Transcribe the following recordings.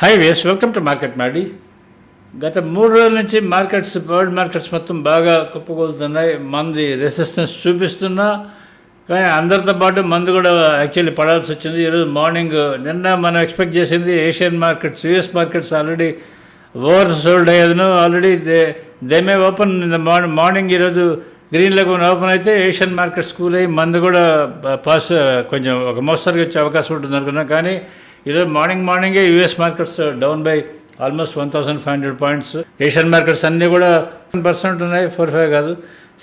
Hi ways welcome to market మాడి. గత మూడు రోజుల నుంచి మార్కెట్స్ వరల్డ్ మార్కెట్స్ మొత్తం బాగా కుప్పకూలుతున్నాయి. మంది రెసిస్టెన్స్ చూపిస్తున్నా కానీ అందరితో పాటు మంది కూడా యాక్చువల్లీ పడాల్సి వచ్చింది. ఈరోజు మార్నింగ్ నిన్న మనం ఎక్స్పెక్ట్ చేసింది Asian markets US markets already over sold అయ్యేదను. Already they they may open morning morning ఈరోజు గ్రీన్ లెగ్ ఓపెన్ అయితే ఏషియన్ మార్కెట్స్ కూల్ అయ్యి మంది కూడా పాస్ కొంచెం ఒక మోస్తరుగా వచ్చే అవకాశం ఉంటుంది అనుకున్నాం కానీ ఈరోజు మార్నింగ్ మార్నింగే US markets down by almost one thousand five hundred points. Asian markets అన్నీ కూడా సెవెన్ పర్సెంట్ ఉన్నాయి ఫోర్ ఫైవ్ కాదు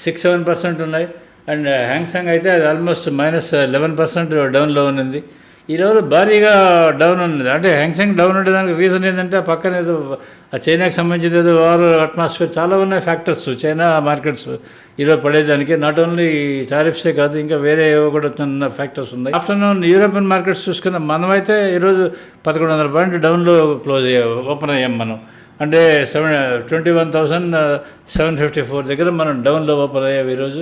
సిక్స్ సెవెన్ పర్సెంట్ ఉన్నాయి. అండ్ హ్యాంగ్సాంగ్ అయితే అది ఆల్మోస్ట్ మైనస్ లెవెన్ పర్సెంట్ డౌన్లో ఉన్నది. ఈరోజు భారీగా డౌన్ ఉన్నది. అంటే హ్యాంగ్సాంగ్ డౌన్ ఉండేదానికి రీజన్ ఏంటంటే పక్కనేదో పక్కన ఏదో చైనాకి సంబంధించిన ఏదో వార్ అట్మాస్ఫియర్ చాలా ఉన్నాయి ఫ్యాక్టర్స్. చైనా మార్కెట్స్ ఈరోజు పడేదానికి నాట్ ఓన్లీ టారిఫ్సే కాదు ఇంకా వేరే ఏవో కూడా చిన్న ఫ్యాక్టర్స్ ఉన్నాయి. ఆఫ్టర్నూన్ యూరోపియన్ మార్కెట్స్ చూసుకున్న మనమైతే ఈరోజు పదకొండు వందల పాయింట్ డౌన్లో క్లోజ్ అయ్యాం ఓపెన్ అయ్యాం మనం. అంటే seven twenty one thousand seven fifty four దగ్గర మనం డౌన్లో ఓపెన్ అయ్యాం ఈరోజు.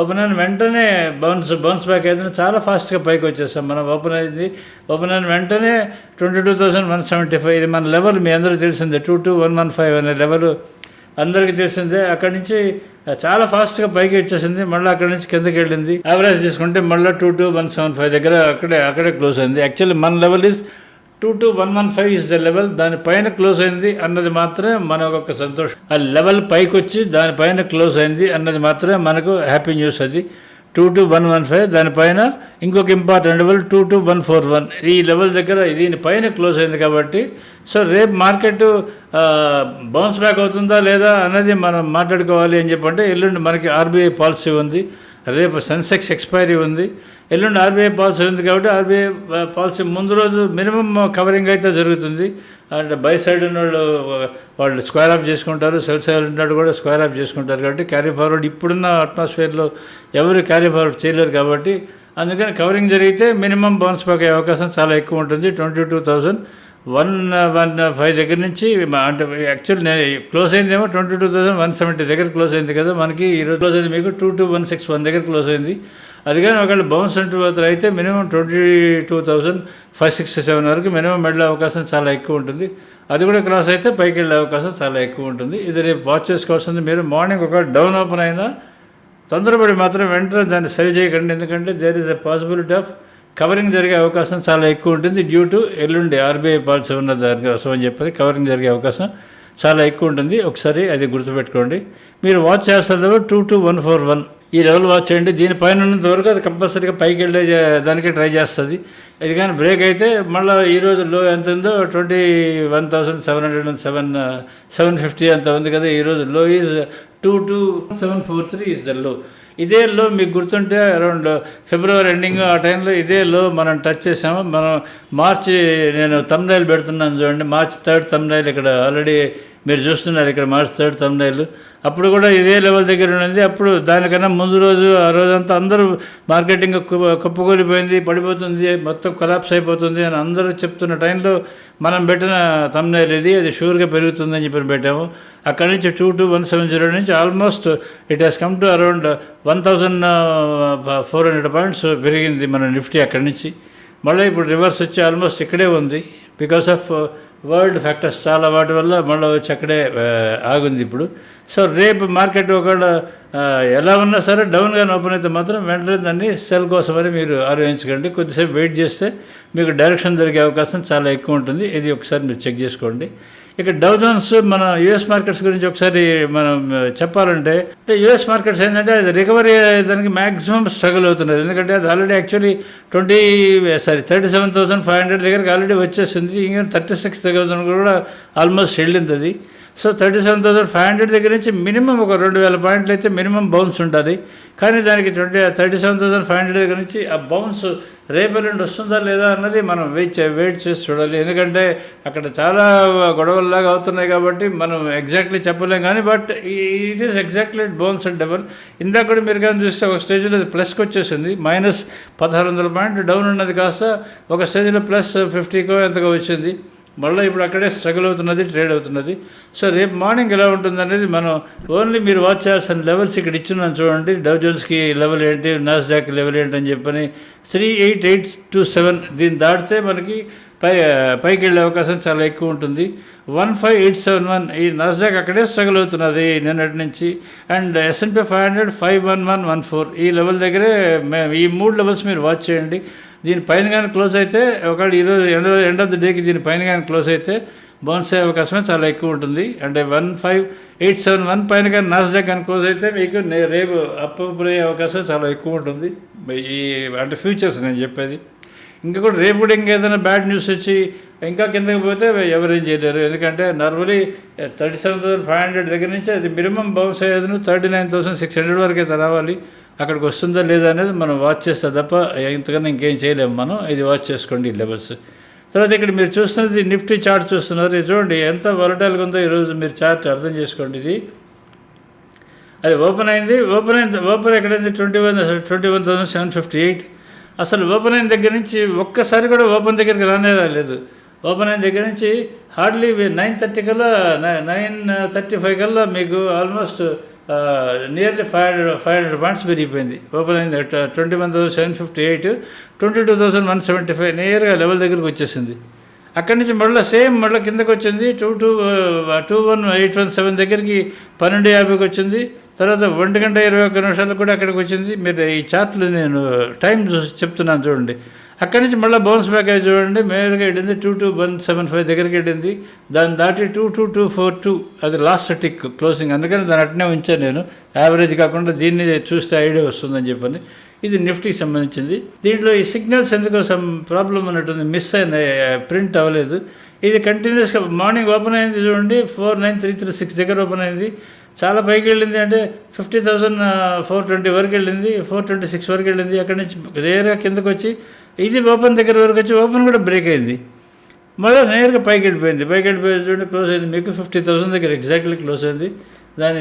ఓపెన్ అయిన వెంటనే బౌన్స్ బౌన్స్ బ్యాక్ అయితే చాలా ఫాస్ట్గా పైకి వచ్చేసాం మనం. ఓపెన్ అయింది. ఓపెన్ అయిన వెంటనే twenty two thousand one seventy five ఇది మన లెవెల్ మీ అందరూ తెలిసిందే. Two two one one five అనే లెవెల్ అందరికీ తెలిసిందే. అక్కడి నుంచి చాలా ఫాస్ట్గా పైకి వచ్చేసింది. మళ్ళీ అక్కడి నుంచి కిందకి వెళ్ళింది. యావరేజ్ తీసుకుంటే మళ్ళీ two two one seven five దగ్గర అక్కడే అక్కడే క్లోజ్ అయింది. యాక్చువల్లీ మన level is two two one one five is the level దానిపైన క్లోజ్ అయింది అన్నది మాత్రమే మన ఒక సంతోషం. ఆ లెవెల్ పైకి వచ్చి దానిపైన క్లోజ్ అయింది అన్నది మాత్రమే మనకు హ్యాపీ న్యూస్ అది. Two two one one five దానిపైన ఇంకొక important level two two one four one ఈ లెవెల్ దగ్గర దీనిపైన క్లోజ్ అయింది కాబట్టి సో రేపు మార్కెట్ బౌన్స్ బ్యాక్ అవుతుందా లేదా అన్నది మనం మాట్లాడుకోవాలి అని చెప్పంటే ఎల్లుండి మనకి ఆర్బీఐ పాలసీ ఉంది. రేపు సెన్సెక్స్ ఎక్స్పైరీ ఉంది. ఎల్లుండి ఆర్బీఐ పాలసీ ఉంది కాబట్టి ఆర్బీఐ పాలసీ ముందు రోజు మినిమం కవరింగ్ అయితే జరుగుతుంది. అండ్ బై సైడ్ ఉన్న వాళ్ళు వాళ్ళు స్క్వేర్ ఆఫ్ చేసుకుంటారు సెల్ సైడ్ ఉన్నాడు కూడా స్క్వేర్ ఆఫ్ చేసుకుంటారు కాబట్టి క్యారీ ఫార్వర్డ్ ఇప్పుడున్న అట్మాస్ఫియర్లో ఎవరు క్యారీ ఫార్వర్డ్ చేయలేరు కాబట్టి అందుకని కవరింగ్ జరిగితే మినిమం బౌన్స్ బ్యాక్ అయ్యే అవకాశం చాలా ఎక్కువ ఉంటుంది. Twenty two thousand one one five దగ్గర నుంచి అంటే actual close అయిందేమో twenty two thousand one seventy దగ్గర క్లోజ్ అయింది కదా మనకి. ఈరోజు క్లోజ్ అయింది మీకు two two one six one దగ్గర క్లోజ్ అయింది. అది కానీ ఒకవేళ బౌన్స్ అంటూ అయితే minimum twenty two thousand five sixty seven వరకు మినిమం వెళ్ళే అవకాశం చాలా ఎక్కువ ఉంటుంది. అది కూడా క్రాస్ అయితే పైకి వెళ్ళే అవకాశం చాలా ఎక్కువ ఉంటుంది. ఇది రేపు వాచ్ చేసుకోవాల్సింది. మీరు మార్నింగ్ ఒక డౌన్ ఓపెన్ అయినా తొందరపడి మాత్రం వెంటనే దాన్ని సరి చేయకండి. ఎందుకంటే there is a possibility of covering జరిగే అవకాశం చాలా ఎక్కువ ఉంటుంది. డ్యూ టు ఎల్లుండి ఆర్బీఐ పాలసీ ఉన్న దానికోసం అని చెప్పి కవరింగ్ జరిగే అవకాశం చాలా ఎక్కువ ఉంటుంది. ఒకసారి అది గుర్తుపెట్టుకోండి. మీరు వాచ్ చేస్తారు two two one four one ఈ లెవెల్ వాచ్ చేయండి. దీనిపైన ఉన్నంత వరకు అది కంపల్సరీగా పైకి వెళ్ళే దానికి ట్రై చేస్తుంది. ఇది కానీ బ్రేక్ అయితే మళ్ళీ ఈరోజు లో ఎంత ఉందో twenty one thousand seven hundred and seven seven fifty అంత ఉంది కదా. ఈరోజు low is two two seven four three is the low. ఇదే లో మీకు గుర్తుంటే అరౌండ్ ఫిబ్రవరి ఎండింగ్ ఆ టైంలో ఇదే లో మనం టచ్ చేసాము మనం మార్చి నేను తమ్నైల్ పెడుతున్నాను చూడండి. మార్చ్ థర్డ్ తమ్నైల్ ఇక్కడ ఆల్రెడీ మీరు చూస్తున్నారు ఇక్కడ మార్చ్ థర్డ్ తమ్నైల్ అప్పుడు కూడా ఇదే లెవెల్ దగ్గర ఉన్నది అప్పుడు దానికన్నా ముందు రోజు ఆ రోజంతా అందరూ మార్కెటింగ్ కుప్పకూలిపోయింది పడిపోతుంది మొత్తం కొలాప్స్ అయిపోతుంది అని అందరూ చెప్తున్న టైంలో మనం పెట్టిన తమ్నైల్ ఇది. అది షూర్గా పెరుగుతుందని చెప్పి పెట్టాము. అక్కడి నుంచి two two one seven zero నుంచి almost it has come to around one thousand four hundred points పెరిగింది మన నిఫ్టీ అక్కడి నుంచి. మళ్ళీ ఇప్పుడు రివర్స్ వచ్చి ఆల్మోస్ట్ ఇక్కడే ఉంది. బికాస్ ఆఫ్ వరల్డ్ ఫ్యాక్టర్స్ చాలా వాటి వల్ల మళ్ళీ వచ్చి అక్కడే uh, ఆగుంది ఇప్పుడు. సో రేపు మార్కెట్ ఒకవేళ uh, ఎలా ఉన్నా సరే డౌన్గా ఓపెన్ అయితే మాత్రం వెంటనే దాన్ని సెల్ కోసమని మీరు ఆలోచించకండి. కొద్దిసేపు వెయిట్ చేస్తే మీకు డైరెక్షన్ దొరికే అవకాశం చాలా ఎక్కువ ఉంటుంది. ఇది ఒకసారి మీరు చెక్ చేసుకోండి. ఇక డౌజన్స్ మన యుఎస్ మార్కెట్స్ గురించి ఒకసారి మనం చెప్పాలంటే అంటే యుఎస్ మార్కెట్స్ ఏంటంటే అది రికవరీ దానికి మ్యాక్సిమం స్ట్రగుల్ అవుతున్నది. ఎందుకంటే అది already actually twenty sorry thirty seven thousand five hundred దగ్గరికి ఆల్రెడీ వచ్చేసింది. ఇంకా థర్టీ సిక్స్ థౌసండ్ కూడా ఆల్మోస్ట్ వెళ్ళింది అది. So thirty seven thousand five hundred దగ్గర నుంచి మినిమం ఒక రెండు వేల పాయింట్లు అయితే మినిమం బౌన్స్ ఉంటుంది కానీ దానికి twenty thirty seven thousand five hundred దగ్గర నుంచి ఆ బౌన్స్ రేపెల్లుండి వస్తుందా లేదా అన్నది మనం వెయిట్ వెయిట్ చేసి చూడాలి. ఎందుకంటే అక్కడ చాలా గొడవల్లాగా అవుతున్నాయి కాబట్టి మనం ఎగ్జాక్ట్లీ చెప్పలేం. కానీ but it is exactly bounce and double ఇందాక కూడా మీరు కానీ చూస్తే ఒక స్టేజ్లో అది ప్లస్కి వచ్చేసింది. మైనస్ పదహారు వందల పాయింట్ డౌన్ ఉన్నది కాస్త. ఒక స్టేజ్లో ప్లస్ ఫిఫ్టీకో ఎంతగా వచ్చింది. మళ్ళీ ఇప్పుడు అక్కడే స్ట్రగుల్ అవుతున్నది ట్రేడ్ అవుతున్నది. సో రేపు మార్నింగ్ ఎలా ఉంటుందనేది మనం ఓన్లీ మీరు వాచ్ చేయాల్సిన లెవెల్స్ ఇక్కడ ఇచ్చున్నాను చూడండి. డవ్ జోన్స్కి లెవెల్ ఏంటి నాస్డాక్ లెవెల్ ఏంటి అని చెప్పని three eight eight two seven దీన్ని దాటితే మనకి పై పైకి వెళ్ళే అవకాశం చాలా ఎక్కువ ఉంటుంది. One five eight seven one ఈ నాస్డాక్ అక్కడే స్ట్రగుల్ అవుతున్నది నిన్నటి నుంచి. And S&P five hundred five one one one four ఈ లెవెల్ దగ్గరే మే- ఈ మూడు లెవెల్స్ మీరు వాచ్ చేయండి. దీని పైన కానీ క్లోజ్ అయితే ఒకవేళ ఈరోజు ఎండ్ ఎండ్ ఆఫ్ ద డేకి దీని పైన కానీ క్లోజ్ అయితే బౌన్స్ అయ్యే అవకాశమే చాలా ఎక్కువ ఉంటుంది. అంటే one five eight seven one పైన కానీ నాస్డాక్ కానీ క్లోజ్ అయితే మీకు రేపు అప్ అయ్యే అవకాశం చాలా ఎక్కువ ఉంటుంది. ఈ అంటే ఫ్యూచర్స్ నేను చెప్పేది. ఇంకా కూడా రేపు కూడా ఇంకేదైనా బ్యాడ్ న్యూస్ వచ్చి ఇంకా కిందకి పోతే ఎవరేం చేయలేరు. ఎందుకంటే normally thirty seven thousand five hundred దగ్గర నుంచి అది మినిమం బౌన్స్ అయ్యేది thirty nine thousand six hundred వరకు అయితే రావాలి. అక్కడికి వస్తుందా లేదా అనేది మనం వాచ్ చేస్తే తప్ప ఇంతకన్నా ఇంకేం చేయలేము మనం. ఇది వాచ్ చేసుకోండి ఈ లెవెల్స్ తర్వాత ఇక్కడ మీరు చూస్తున్నది నిఫ్టీ చార్ట్ చూస్తున్నారు. ఇది చూడండి ఎంత వలటాల్గా ఉందో ఈరోజు మీరు చార్ట్ అర్థం చేసుకోండి ఇది. అది ఓపెన్ అయింది. ఓపెన్ అయింది open ఎక్కడైంది? Twenty one twenty one thousand seven fifty eight అసలు ఓపెన్ అయిన దగ్గర నుంచి ఒక్కసారి కూడా ఓపెన్ దగ్గరికి రానే రాలేదు ఓపెన్ అయిన దగ్గర నుంచి హార్డ్లీ నైన్ థర్టీ కల్లా నైన్ థర్టీ ఫైవ్ కల్లా మీకు almost nearly five hundred five hundred points పెరిగిపోయింది. ఓపెన్ అయింది twenty one thousand seven fifty eight twenty two thousand one seventy five నియర్గా level దగ్గరికి వచ్చేసింది. అక్కడి నుంచి మళ్ళీ సేమ్ మళ్ళీ కిందకి వచ్చింది. Two two two one eight one seven దగ్గరికి పన్నెండు యాభైకి వచ్చింది. తర్వాత ఒంటి గంట ఇరవై ఒక్క నిమిషాలకు కూడా అక్కడికి వచ్చింది. మీరు ఈ చార్ట్లు నేను టైం చూసి చెప్తున్నాను చూడండి. అక్కడి నుంచి మళ్ళీ బౌన్స్ బ్యాక్ అయ్యి చూడండి మేలుగా వెళ్ళింది two two one seven five దగ్గరికి వెళ్ళింది. దాన్ని దాటి two two two four two అది లాస్ట్ టిక్ క్లోజింగ్ అందుకని దాన్ని అట్నే ఉంచాను నేను. యావరేజ్ కాకుండా దీన్ని చూస్తే ఐడియా వస్తుందని చెప్పని. ఇది నిఫ్టీకి సంబంధించింది. దీంట్లో ఈ సిగ్నల్స్ ఎందుకో సమ్ ప్రాబ్లం ఉన్నట్టుంది మిస్ అయింది ప్రింట్ అవ్వలేదు. ఇది కంటిన్యూస్గా మార్నింగ్ ఓపెన్ అయింది చూడండి. Four nine three three six దగ్గర ఓపెన్ అయింది. చాలా పైకి వెళ్ళింది అంటే ఫిఫ్టీ థౌసండ్ ఫోర్ ట్వంటీ వరకు వెళ్ళింది. ఫోర్ ట్వంటీ సిక్స్ వరకు వెళ్ళింది. అక్కడి నుంచి నేరుగా కిందకు వచ్చి ఇది ఓపెన్ దగ్గర వరకు వచ్చి ఓపెన్ కూడా బ్రేక్ అయింది. మళ్ళీ నేరుగా పైకి వెళ్ళిపోయింది. పైకి వెళ్ళిపోయింది చూడండి క్లోజ్ అయింది. మీకు ఫిఫ్టీ థౌసండ్ దగ్గర ఎగ్జాక్ట్లీ క్లోజ్ అయింది. దాని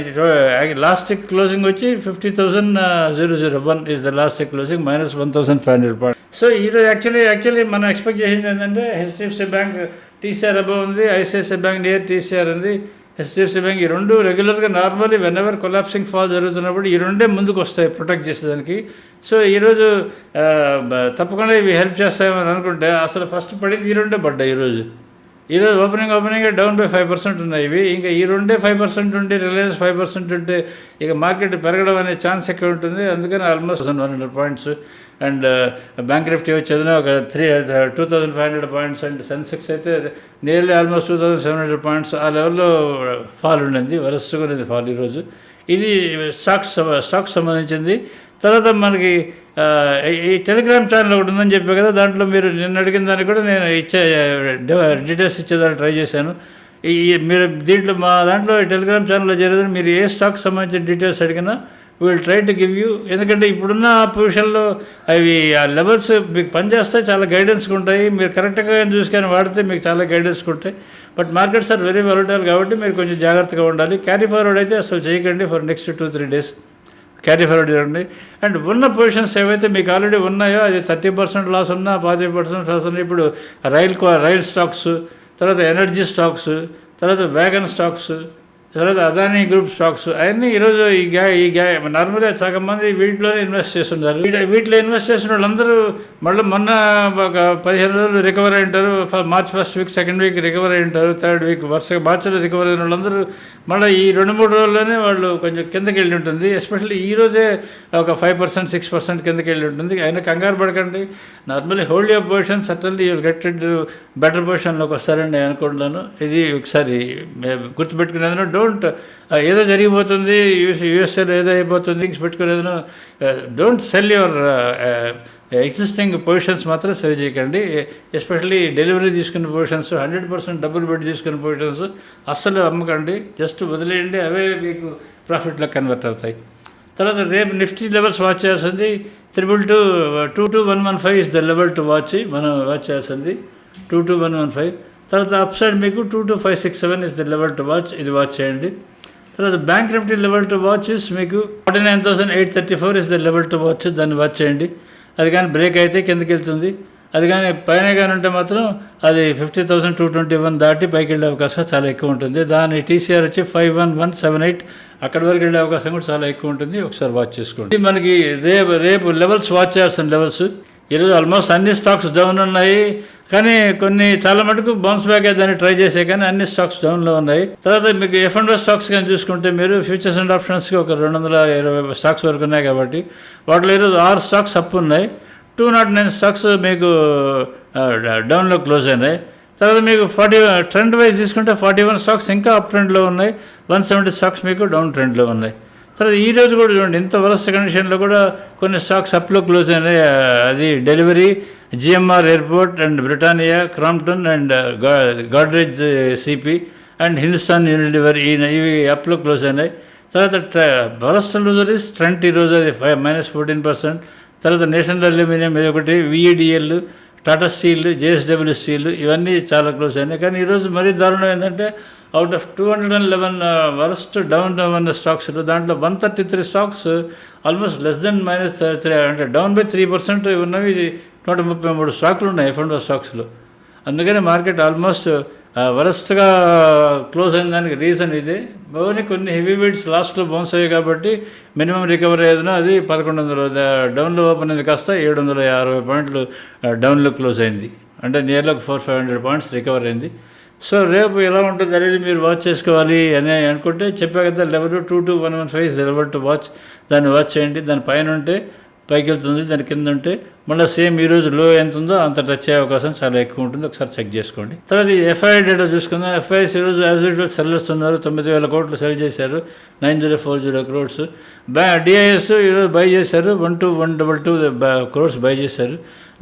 లాస్ట్ క్లోజింగ్ వచ్చి fifty thousand zero zero one is the last closing minus one thousand five hundred point so ఈరోజు యాక్చువల్లీ యాక్చువల్లీ మనం ఎక్స్పెక్ట్ చేసింది ఏంటంటే హెచ్డిఎఫ్సి బ్యాంక్ టీసీఆర్ అబౌవ్ ఉంది ఐసిఐసిఐ బ్యాంక్ నియర్ టీసీఆర్ ఉంది. HDFC bank ఈ రెండు రెగ్యులర్గా normally whenever collapsing fall జరుగుతున్నప్పుడు ఈ రెండే ముందుకు వస్తాయి ప్రొటెక్ట్ చేసేదానికి. సో ఈరోజు తప్పకుండా ఇవి హెల్ప్ చేస్తామని అనుకుంటే అసలు ఫస్ట్ పడింది ఈ రెండే పడ్డాయి ఈరోజు. ఈరోజు opening opening down by five percent ఉన్నాయి ఇవి. ఇంకా ఈ రెండే ఫైవ్ పర్సెంట్ ఉంటే రిలయన్స్ ఫైవ్ పర్సెంట్ ఉంటే ఇక మార్కెట్ పెరగడం అనే ఛాన్స్ ఎక్కువ ఉంటుంది. అందుకని almost one hundred points and bank Nifty వచ్చేది ఒక three two thousand five hundred points and Sensex అయితే nearly almost two thousand seven hundred points ఆ లెవెల్లో ఫాల్ ఉండింది. వరస్సుగా ఉన్నది ఫాల్ ఈరోజు. ఇది స్టాక్స్ స్టాక్ సంబంధించింది. తర్వాత మనకి ఈ- టెలిగ్రామ్ ఛానల్ ఒకటి ఉందని చెప్పే కదా దాంట్లో మీరు నిన్న అడిగిన దానికి కూడా నేను ఇచ్చే డీటెయిల్స్ ఇచ్చేదాన్ని ట్రై చేశాను. ఈ మీరు దీంట్లో మా దాంట్లో టెలిగ్రామ్ ఛానల్లో చేరేదని మీరు ఏ స్టాక్ సంబంధించిన డీటెయిల్స్ అడిగినా will try to give you. ఎందుకంటే ఇప్పుడున్న పొజిషన్లో అవి ఆ లెవెల్స్ మీకు పనిచేస్తే చాలా గైడెన్స్గా ఉంటాయి. మీరు కరెక్ట్గా చూసుకొని వాడితే మీకు చాలా గైడెన్స్గా ఉంటాయి. But markets are very volatile కాబట్టి మీరు కొంచెం జాగ్రత్తగా ఉండాలి. క్యారీ ఫార్వర్డ్ అయితే అసలు చేయకండి for next two three days. Carry forward చేయండి. అండ్ ఉన్న పొజిషన్స్ ఏవైతే మీకు ఆల్రెడీ ఉన్నాయో అది థర్టీ పర్సెంట్ లాస్ ఉన్నా పాతి పర్సెంట్ లాస్ ఉన్నా ఇప్పుడు రైల్ కో- రైల్ స్టాక్స్ తర్వాత ఎనర్జీ స్టాక్స్ తర్వాత వ్యాగన్ స్టాక్స్ తర్వాత అదానీ గ్రూప్ స్టాక్స్ అవన్నీ ఈరోజు ఈ గ్యా ఈ గ్యా నార్మల్గా సగం మంది వీటిలోనే ఇన్వెస్ట్ చేస్తున్నారు వీటిలో ఇన్వెస్ట్ చేసిన వాళ్ళందరూ మళ్ళీ మొన్న ఒక పదిహేను రోజులు రికవర్ అయి ఉంటారు. March first week second week recover అయి ఉంటారు. థర్డ్ వీక్ వరుసగా మార్చిలో రికవర్ అయిన వాళ్ళందరూ మళ్ళీ ఈ రెండు మూడు రోజుల్లోనే వాళ్ళు కొంచెం కిందకి వెళ్ళి ఉంటుంది. ఎస్పెషల్లీ ఈ రోజే ఒక ఫైవ్ పర్సెంట్ సిక్స్ పర్సెంట్ కిందకి వెళ్ళి ఉంటుంది. అయినా కంగారు పడకండి. Normally hold your position certainly you'll get better పొజిషన్లోకి వస్తారని నేను అనుకుంటున్నాను. ఇది ఒకసారి మే- గుర్తుపెట్టుకునేది డోంట్ uh, ఏదో జరిగిపోతుంది యూఎస్ యూఎస్ఏలో ఏదో అయిపోతుంది థింగ్స్ పెట్టుకునేది don't sell your existing positions మాత్రం సేవ్ చేయకండి. ఎస్పెషల్లీ డెలివరీ తీసుకున్న పొజిషన్స్ హండ్రెడ్ పర్సెంట్ డబ్బులు పెట్టి తీసుకున్న పొజిషన్స్ అస్సలు అమ్మకండి. జస్ట్ వదిలేయండి అవే మీకు ప్రాఫిట్లో కన్వర్ట్ అవుతాయి. తర్వాత రేపు నిఫ్టీ లెవెల్స్ వాచ్ చేయాల్సింది. Triple two two two one one five is the level to watch మనం వాచ్ చేయాల్సింది. Two two one one five తర్వాత అప్ సైడ్ మీకు two two five six seven is the level to watch. ఇది watch చేయండి. తర్వాత bank Nifty level to watch is మీకు forty nine thousand eight thirty four is the level to watch. దాన్ని watch చేయండి. అది కానీ break అయితే కిందకి వెళ్తుంది. అది కానీ పైన కానీ ఉంటే మాత్రం అది fifty thousand two twenty one దాటి పైకి వెళ్ళే అవకాశం చాలా ఎక్కువ ఉంటుంది. దాని టీసీఆర్ వచ్చి five one one seven eight అక్కడి వరకు వెళ్ళే అవకాశం కూడా చాలా ఎక్కువ ఉంటుంది. ఒకసారి వాచ్ చేసుకోండి. మనకి రేపు రేపు లెవెల్స్ వాచ్ చేయాల్సిన లెవెల్స్. ఈరోజు ఆల్మోస్ట్ అన్ని స్టాక్స్ డౌన్ ఉన్నాయి. కానీ కొన్ని చాలా మటుకు బౌన్స్ బ్యాక్ దాన్ని ట్రై చేసే కానీ అన్ని స్టాక్స్ డౌన్లో ఉన్నాయి. తర్వాత మీకు ఎఫ్ అండ్ స్టాక్స్ కానీ చూసుకుంటే మీరు ఫ్యూచర్స్ అండ్ ఆప్షన్స్కి ఒక రెండు వందల ఇరవై స్టాక్స్ వరకు ఉన్నాయి కాబట్టి వాటిలో ఈరోజు ఆరు స్టాక్స్ అప్ ఉన్నాయి. టూ నాట్ నైన్ స్టాక్స్ మీకు డౌన్లో క్లోజ్ అయినాయి. తర్వాత మీకు ఫార్టీ ట్రెండ్ వైజ్ తీసుకుంటే ఫార్టీ వన్ స్టాక్స్ ఇంకా అప్ ట్రెండ్లో ఉన్నాయి. వన్ సెవెంటీ స్టాక్స్ మీకు డౌన్ ట్రెండ్లో ఉన్నాయి. తర్వాత ఈ రోజు కూడా చూడండి ఇంత వరస్ట్ కండిషన్లో కూడా కొన్ని స్టాక్స్ అప్లో క్లోజ్ అయినాయి. అది delivery GMR airport and Britannia Crompton and Godrej CP and Hindustan Unilever ఈ ఇవి అప్లో క్లోజ్ అయినాయి. తర్వాత వరస్ట్ లూజర్ ఇస్ ట్రెంట్ ఈరోజు అది ఫైవ్ మైనస్ ఫోర్టీన్ పర్సెంట్. తర్వాత నేషనల్ అల్యూమినియం ఇది ఒకటి VEDL Tata Steel JSW Steel ఇవన్నీ చాలా క్లోజ్ అయినాయి. కానీ ఈరోజు మరీ దారుణం ఏంటంటే out of two hundred and eleven worst down ఉన్న స్టాక్స్ దాంట్లో one thirty three stocks almost less than minus three అంటే డౌన్ బై త్రీ పర్సెంట్ ఉన్నవి నూట ముప్పై మూడు స్టాక్లు ఉన్నాయి ఎఫ్ అండ్ స్టాక్స్లో అందుకని మార్కెట్ ఆల్మోస్ట్ వరస్ట్గా uh, క్లోజ్ అయిన దానికి రీజన్ ఇదే. ఓన్లీ కొన్ని హెవీ వెయిట్స్ లాస్ట్లో బౌన్స్ అయ్యాయి కాబట్టి మినిమం రికవరీ ఏదైనా అది పదకొండు వందల డౌన్లో uh, ఓపెన్ అయింది కాస్త ఏడు వందల అరవై పాయింట్లు uh, డౌన్లో క్లోజ్ అయింది. అంటే నియర్లో four five hundred points recover అయింది. సో రేపు ఎలా ఉంటుంది అనేది మీరు వాచ్ చేసుకోవాలి అని అనుకుంటే చెప్పా కదా level two two one one five level to watch దాన్ని వాచ్ చేయండి. దాని పైన ఉంటే పైకి వెళ్తుంది దాని కింద ఉంటే మళ్ళీ సేమ్ ఈ రోజు లో ఎంత ఉందో అంత టచ్ అయ్యే అవకాశం చాలా ఎక్కువ ఉంటుంది. ఒకసారి చెక్ చేసుకోండి. తర్వాత ఎఫ్ఐ డేటా చూసుకుందాం. ఎఫ్ఐఎస్ ఈరోజు యాజ్ యూజువల్ సెల్లర్స్ ఉన్నారు. తొమ్మిది వేల కోట్లు సెల్ చేశారు. Nine zero four zero crores బ్యా డిఐఎస్ ఈరోజు బై చేశారు. One two one double two crores buy చేశారు.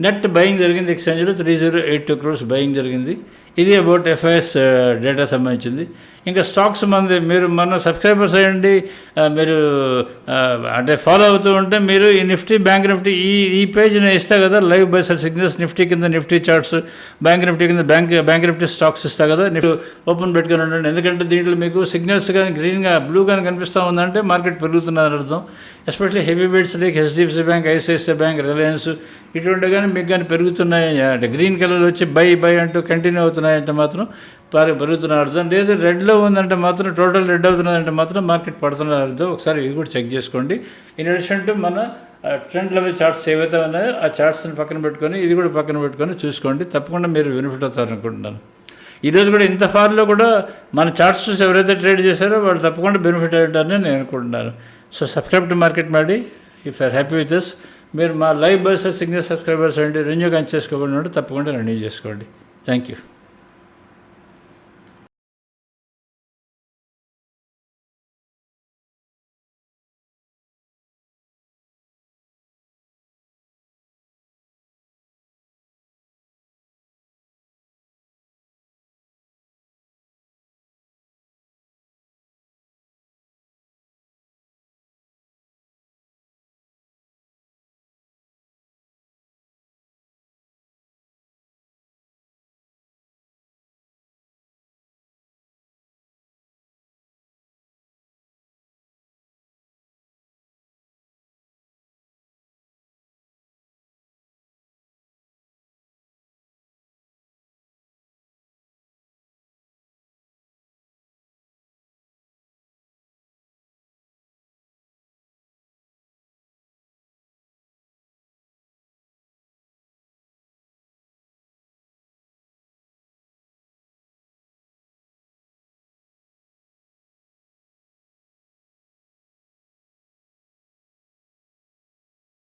నెట్ బయింగ్ జరిగింది ఎక్స్చేంజ్లో three zero eight two crores buying జరిగింది. ఇది అబౌట్ ఎఫ్ఐఎస్ uh, డేటా సంబంధించింది. ఇంకా స్టాక్స్ మంది మీరు మన సబ్స్క్రైబర్స్ అయ్యండి మీరు అంటే ఫాలో అవుతూ ఉంటే మీరు ఈ నిఫ్టీ బ్యాంక్ నిఫ్టీ ఈ ఈ పేజ్ నేను ఇస్తా కదా live buy sell signals Nifty కింద నిఫ్టీ చార్ట్స్ బ్యాంక్ నిఫ్టీ కింద బ్యాంక్ బ్యాంక్ నిఫ్టీ స్టాక్స్ ఇస్తా కదా నిఫ్టీ ఓపెన్ పెట్టుకొని ఉండండి. ఎందుకంటే దీంట్లో మీకు సిగ్నల్స్ కానీ గ్రీన్గా బ్లూ కానీ కనిపిస్తూ ఉందంటే మార్కెట్ పెరుగుతున్నదని అర్థం. Especially heavy weights like HDFC bank ICICI bank Reliance ఇటువంటి కానీ మీకు కానీ పెరుగుతున్నాయి. అంటే గ్రీన్ కలర్ వచ్చి బై బై అంటూ కంటిన్యూ అవుతున్నాయంటే మాత్రం పారి పెరుగుతున్న అర్థం లేదు రెడ్లో ఉందంటే మాత్రం టోటల్ రెడ్ అవుతున్నదంటే మాత్రం మార్కెట్ పడుతున్న అర్థం. ఒకసారి ఇది కూడా చెక్ చేసుకోండి. ఇన్ అడిషన్ టు మన ట్రెండ్ లెవెల్ చార్ట్స్ ఏవైతే ఉన్నాయో ఆ చార్ట్స్ని పక్కన పెట్టుకొని ఇది కూడా పక్కన పెట్టుకొని చూసుకోండి. తప్పకుండా మీరు బెనిఫిట్ అవుతారు అనుకుంటున్నాను ఈరోజు కూడా ఇంత ఫార్లో కూడా మన చార్ట్స్ చూసి ఎవరైతే ట్రేడ్ చేశారో వాళ్ళు తప్పకుండా బెనిఫిట్ అయ్యారని నేను అనుకుంటున్నాను. సో సబ్స్క్రైబ్ టు మార్కెట్ మాడి if are happy with this మీరు మా live buy sell signal subscribers అండి రెన్యూ కానీ చేసుకోకుండా తప్పకుండా రెన్యూ చేసుకోండి. Thank you